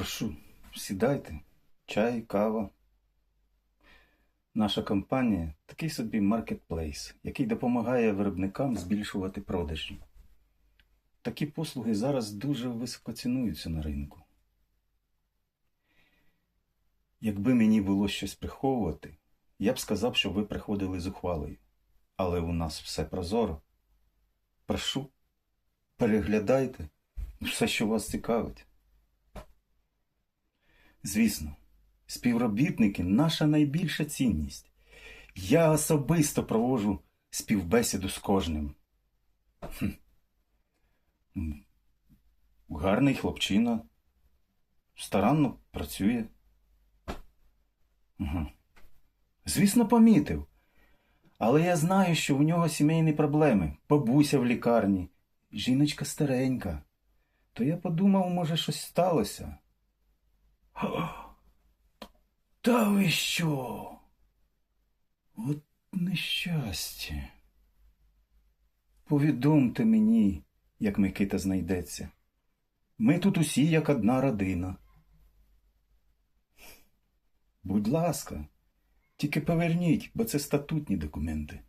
Прошу, сідайте, чай, кава. Наша компанія такий собі маркетплейс, який допомагає виробникам збільшувати продажі. Такі послуги зараз дуже високо цінуються на ринку. Якби мені було щось приховувати, я б сказав, що ви приходили з ухвалою. Але у нас все прозоро. Прошу, переглядайте все, що вас цікавить. Звісно, співробітники наша найбільша цінність. Я особисто проводжу співбесіду з кожним. Хм. Гарний хлопчина. Старанно працює. Ага. Звісно, помітив. Але я знаю, що у нього сімейні проблеми. Бабуся в лікарні, жіночка старенька. То я подумав, може, щось сталося. Та ви що? От нещастя. Повідомте мені, як Микита знайдеться. Ми тут усі як одна родина. Будь ласка, тільки поверніть, бо це статутні документи.